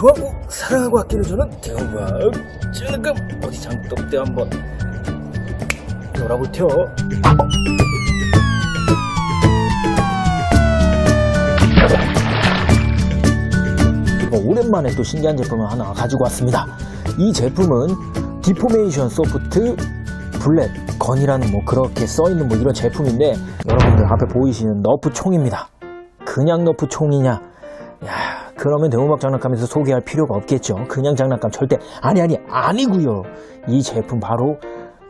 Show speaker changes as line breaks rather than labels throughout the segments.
좋아하고 사랑하고 아끼는 저는 대형과 지금 어디 장독대 한번 놀아볼 테요. 어, 오랜만에 또 신기한 제품을 하나 가지고 왔습니다. 이 제품은 디포메이션 소프트 블랙 건이라는 뭐 그렇게 써있는 뭐 이런 제품인데 여러분들 앞에 보이시는 너프 총입니다. 그냥 너프 총이냐? 야, 그러면 대우막 장난감에서 소개할 필요가 없겠죠. 그냥 장난감 절대 아니 아니 아니고요. 이 제품 바로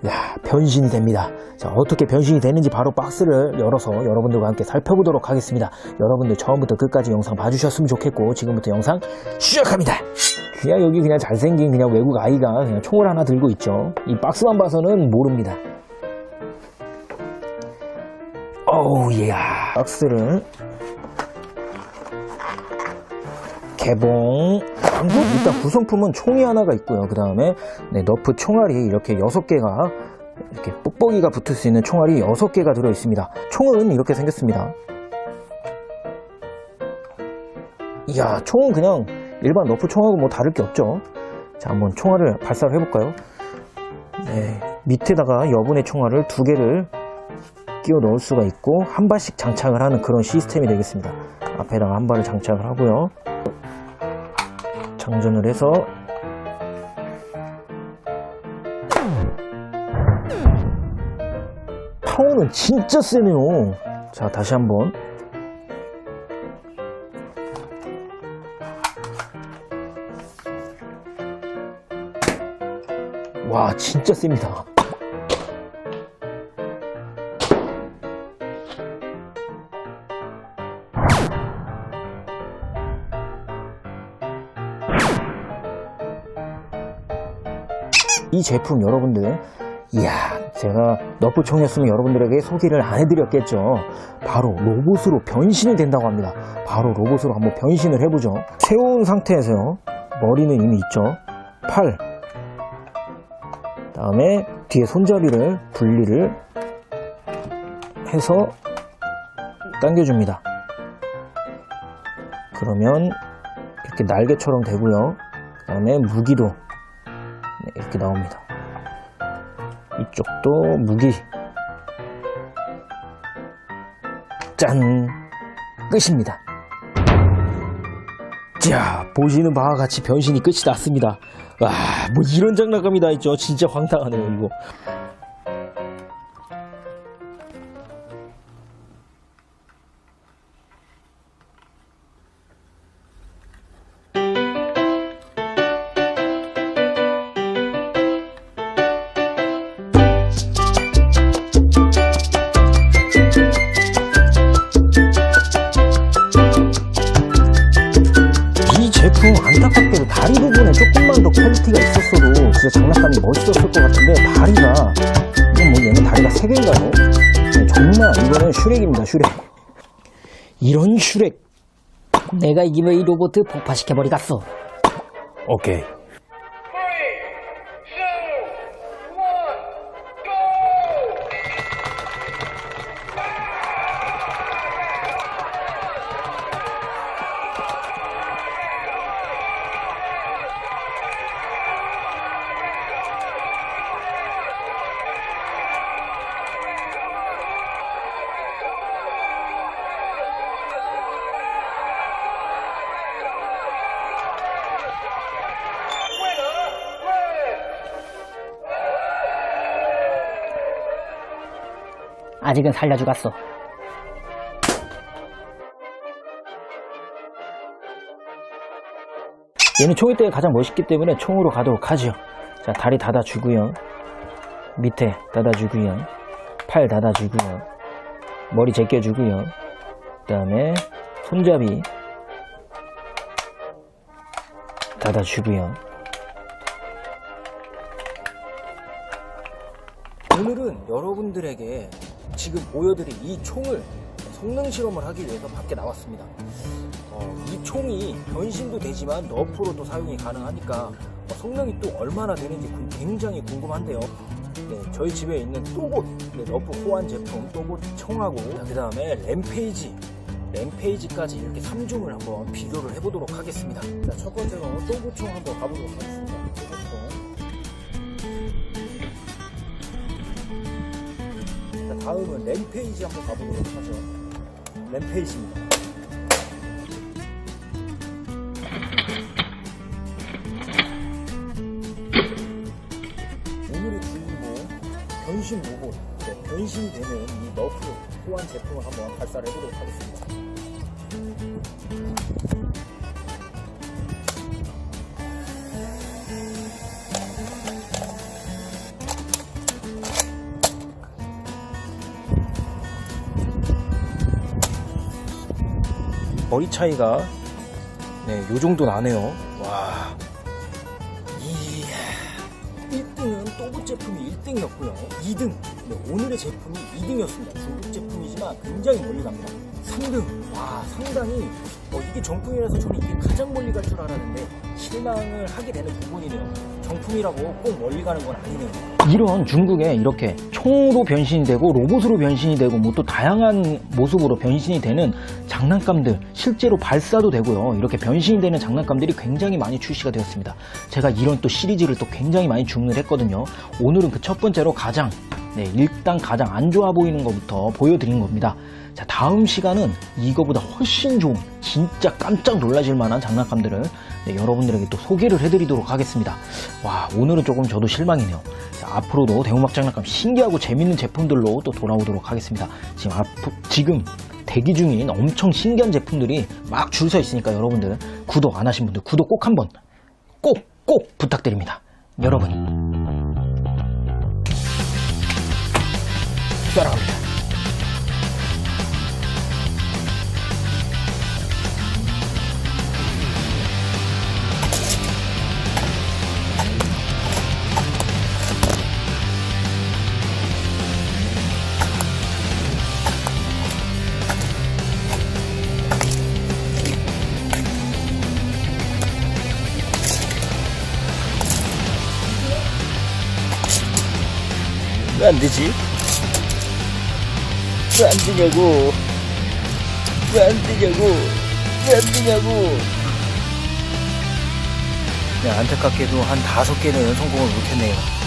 야, 변신이 됩니다. 자, 어떻게 변신이 되는지 바로 박스를 열어서 여러분들과 함께 살펴보도록 하겠습니다. 여러분들 처음부터 끝까지 영상 봐주셨으면 좋겠고, 지금부터 영상 시작합니다! 그냥 여기 그냥 잘생긴 그냥 외국 아이가 그냥 총을 하나 들고 있죠. 이 박스만 봐서는 모릅니다. 어우, 예. 박스를 개봉. 일단 구성품은 총이 하나가 있고요. 그 다음에 네, 너프 총알이 이렇게 여섯 개가 이렇게 뽁뽁이가 붙을 수 있는 총알이 여섯 개가 들어 있습니다. 총은 이렇게 생겼습니다. 이야, 총은 그냥 일반 너프 총하고 뭐 다를 게 없죠. 자, 한번 총알을 발사를 해볼까요? 네, 밑에다가 여분의 총알을 두 개를 끼워 넣을 수가 있고 한 발씩 장착을 하는 그런 시스템이 되겠습니다. 앞에다가 한 발을 장착을 하고요. 장전을 해서 파워는 진짜 세네요. 자, 다시 한번. 와, 진짜 셉니다. 이 제품 여러분들 이야 제가 너프총이었으면 여러분들에게 소개를 안 해드렸겠죠. 바로 로봇으로 변신이 된다고 합니다. 바로 로봇으로 한번 변신을 해보죠. 세운 상태에서요. 머리는 이미 있죠. 팔. 다음에 뒤에 손잡이를 분리를 해서 당겨줍니다. 그러면 이렇게 날개처럼 되고요. 그 다음에 무기도 네, 이렇게 나옵니다. 이쪽도 무기. 짠! 끝입니다. 자, 보시는 바와 같이 변신이 끝이 났습니다. 와, 뭐 이런 장난감이 다 있죠. 진짜 황당하네요, 이거. 조금만 더 퀄리티가 있었어도 진짜 장난감이 멋있었을 것 같은데 다리가 이건 뭐 얘는 다리가 세 개인가요? 네, 정말 이거는 슈렉입니다 슈렉 이런 슈렉
내가 이기면 이 로봇 폭파시켜버리겠어.
오케이
아직은 살려주겠어.
얘는 총일 때 가장 멋있기 때문에 총으로 가도록 하죠. 자 다리 닫아주고요. 밑에 닫아주고요. 팔 닫아주고요. 머리 제껴주고요. 그 다음에 손잡이 닫아주고요. 오늘은 여러분들에게 지금 보여드릴 이 총을 성능 실험을 하기 위해서 밖에 나왔습니다. 어, 이 총이 변신도 되지만 너프로도 사용이 가능하니까 어, 성능이 또 얼마나 되는지 구- 굉장히 궁금한데요. 네, 저희 집에 있는 또봇 네, 너프 호환 제품 또봇 총하고 그 다음에 램페이지 램페이지까지 이렇게 3종을 한번 비교를 해보도록 하겠습니다. 자, 첫 번째로 또부총 한번 가보도록 하겠습니다. 다음은 램페이지 한번 가보도록 하죠. 램페이지입니다. 오늘의 주인공 변신 로봇 네, 변신이 되는 이 너프 호환 제품을 한번 발사를 해보도록 하겠습니다. 머리 차이가 네, 요 정도 나네요. 와. 이야. 1등은 또봇 제품이 1등이었고요. 2등. 네, 오늘의 제품이 2등이었습니다. 중국 제품이지만 굉장히 멀리 갑니다. 3등. 와, 상당히 어, 이게 정품이라서 저는 이게 가장 멀리 갈 줄 알았는데 실망을 하게 되는 부분이네요. 정품이라고 꼭 멀리 가는 건 아니네요.
이런 중국에 이렇게 총으로 변신이 되고 로봇으로 변신이 되고 뭐 또 다양한 모습으로 변신이 되는 장난감들 실제로 발사도 되고요. 이렇게 변신이 되는 장난감들이 굉장히 많이 출시가 되었습니다. 제가 이런 또 시리즈를 또 굉장히 많이 주문을 했거든요. 오늘은 그 첫 번째로 가장 네, 일단 가장 안 좋아 보이는 것부터 보여드린 겁니다. 자, 다음 시간은 이거보다 훨씬 좋은 진짜 깜짝 놀라실 만한 장난감들을 네, 여러분들에게 또 소개를 해드리도록 하겠습니다. 와, 오늘은 조금 저도 실망이네요. 자, 앞으로도 대웅막 장난감 신기하고 재밌는 제품들로 또 돌아오도록 하겠습니다. 지금 앞, 지금 대기 중인 엄청 신기한 제품들이 막 줄 서 있으니까 여러분들 구독 안 하신 분들 구독 꼭 한번 꼭, 꼭 부탁드립니다. 여러분. 따라갑니다.
왜안 되지? 왜안 되냐고? 왜 안 되냐고? 왜 안 되냐고? 네, 안타깝게도 한 다섯 개는 성공을 못했네요.